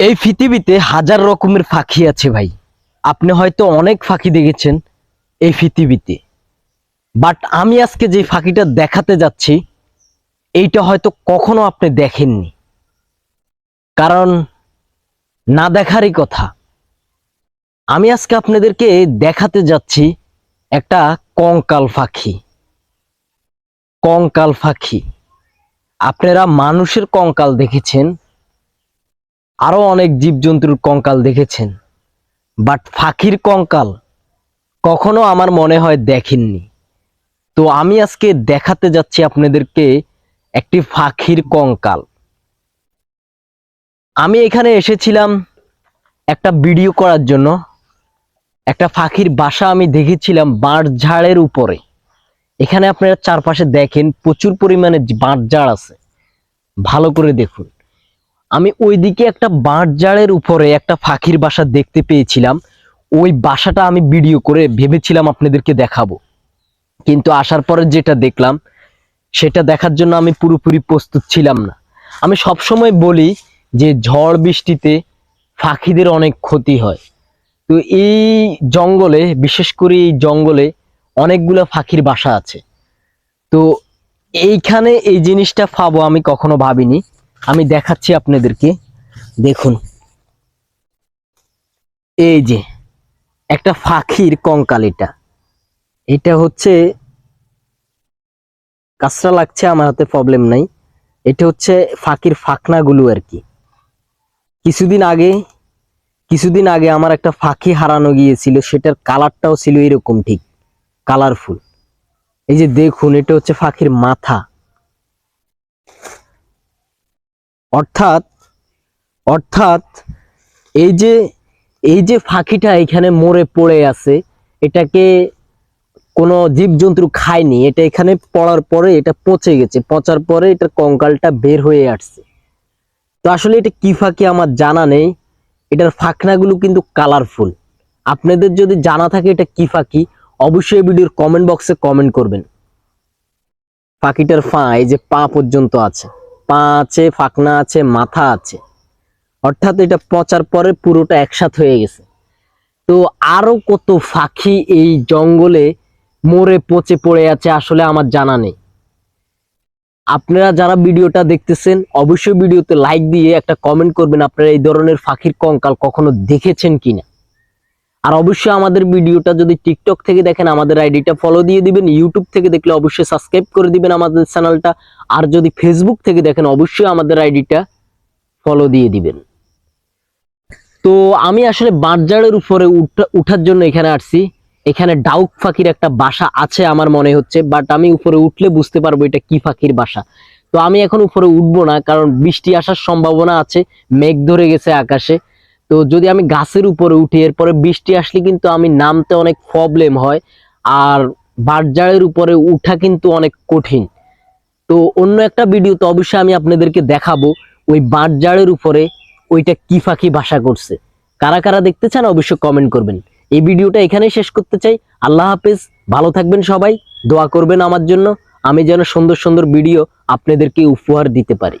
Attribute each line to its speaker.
Speaker 1: এই পৃথিবীতে হাজার রকমের পাখি আছে ভাই। আপনি হয়তো অনেক পাখি দেখেছেন এই পৃথিবীতে। বাট আমি আজকে যে পাখিটা দেখাতে যাচ্ছি, এইটা হয়তো কখনো আপনি দেখেননি। কারণ না দেখারই কথা। আমি আজকে আপনাদেরকে দেখাতে যাচ্ছি একটা কঙ্কাল পাখি। কঙ্কাল পাখি। আপনারা মানুষের কঙ্কাল দেখেছেন আরও অনেক জীবজন্তুর কঙ্কাল দেখেছেন। বাট ফাঁকির কঙ্কাল কখনো আমার মনে হয় দেখেননি। তো আমি আজকে দেখাতে যাচ্ছি আপনাদেরকে একটি পাখির কঙ্কাল। আমি এখানে এসেছিলাম একটা ভিডিও করার জন্য। একটা ফাঁকির বাসা আমি দেখেছিলাম বাঁশঝাড়ের উপরে। এখানে আপনারা চারপাশে দেখেন প্রচুর পরিমাণে বাঁশঝাড় আছে। ভালো করে দেখুন। আমি ওইদিকে একটা বাঁশঝাড়ের উপরে একটা ফাঁকির বাসা দেখতে পেয়েছিলাম। ওই বাসাটা আমি ভিডিও করে ভেবেছিলাম আপনাদেরকে দেখাবো। কিন্তু আসার পরে যেটা দেখলাম, সেটা দেখার জন্য আমি পুরোপুরি প্রস্তুত ছিলাম না। আমি সবসময় বলি যে ঝড় বৃষ্টিতে পাখিদের অনেক ক্ষতি হয়। তো এই জঙ্গলে, বিশেষ করে এই জঙ্গলে অনেকগুলো পাখির বাসা আছে। তো এইখানে এই জিনিসটা পাবো আমি কখনো ভাবিনি। আমি দেখাচ্ছি আপনাদেরকে। দেখুন। এই যে, একটা পাখির কঙ্কাল এটা। এটা হচ্ছে, কাঁচরা লাগছে, আমার হাতে প্রবলেম নাই। এটা হচ্ছে ফাঁকির ফাঁকনাগুলো আর কি। কিছুদিন আগে কিছুদিন আগে আমার একটা ফাঁকি হারানো গিয়েছিল, সেটার কালারটাও ছিল এরকম ঠিক কালারফুল এই যে দেখুন, এটা হচ্ছে ফাঁকির মাথা। অর্থাৎ অর্থাৎ এই যে এই যে ফাঁকিটা এখানে মরে পড়ে আছে, এটাকে কোনো জীবজন্তু খায়নি, এটা এখানে পড়ার পরে এটা পচে গেছে, পচার পরে এটার কঙ্কালটা বের হয়ে আসছে। তো আসলে এটা কি ফাঁকি আমার জানা নেই, এটার ফাঁকনাগুলো কিন্তু কালারফুল। আপনাদের যদি জানা থাকে এটা কি ফাঁকি, অবশ্যই ভিডিওর কমেন্ট বক্সে কমেন্ট করবেন। পাখিটার ফা, এই যে পা পর্যন্ত আছে। পা আছে, ফাঁকনা আছে, মাথা আছে। অর্থাৎ এটা পচার পরে পুরোটা একসাথ হয়ে গেছে। তো আরও কত পাখি এই জঙ্গলে মরে পচে পড়ে আছে আসলে আমার জানা নেই। আপনারা যারা ভিডিওটা দেখতেছেন, অবশ্যই ভিডিওতে লাইক দিয়ে একটা কমেন্ট করবেন, আপনারা এই ধরনের পাখির কঙ্কাল কখনো দেখেছেন কিনা। আর অবশ্যই আমাদের ভিডিওটা যদি টিকটক থেকে দেখেন, আমাদের আইডিটা ফলো দিয়ে দিবেন ইউটিউব থেকে দেখলে অবশ্যই সাবস্ক্রাইব করে দিবেন আমাদের চ্যানেলটা আর যদি ফেসবুক থেকে দেখেন, অবশ্যই আমাদের আইডিটা ফলো দিয়ে দিবেন। তো আমি আসলে বাঁশঝাড়ের উপরে উঠা- উঠার জন্য এখানে আসছি। এখানে ডাউক ফাঁকির একটা বাসা আছে আমার মনে হচ্ছে বাট আমি উপরে উঠলে বুঝতে পারব এটা কি ফাঁকির বাসা। তো আমি এখন উপরে উঠবো না, কারণ বৃষ্টি আসার সম্ভাবনা আছে, মেঘ ধরে গেছে আকাশে। তো যদি আমি গাছের উপরে উঠি, এরপরে বৃষ্টি আসলে কিন্তু আমি নামতে অনেক প্রবলেম হয় আর বাঁশঝাড়ের উপরে উঠা কিন্তু অনেক কঠিন। তো অন্য একটা ভিডিওতে অবশ্যই আমি আপনাদেরকে দেখাবো ওই বাঁশঝাড়ের উপরে ওইটা কি ফাঁকি বাসা করছে। কারা কারা দেখতে চান অবশ্যই কমেন্ট করবেন। এই ভিডিওটা এখানেই শেষ করতে চাই। আল্লাহ হাফেজ, ভালো থাকবেন সবাই, দোয়া করবেন আমার জন্য। আমি যেন সুন্দর সুন্দর ভিডিও আপনাদেরকে উপহার দিতে পারি।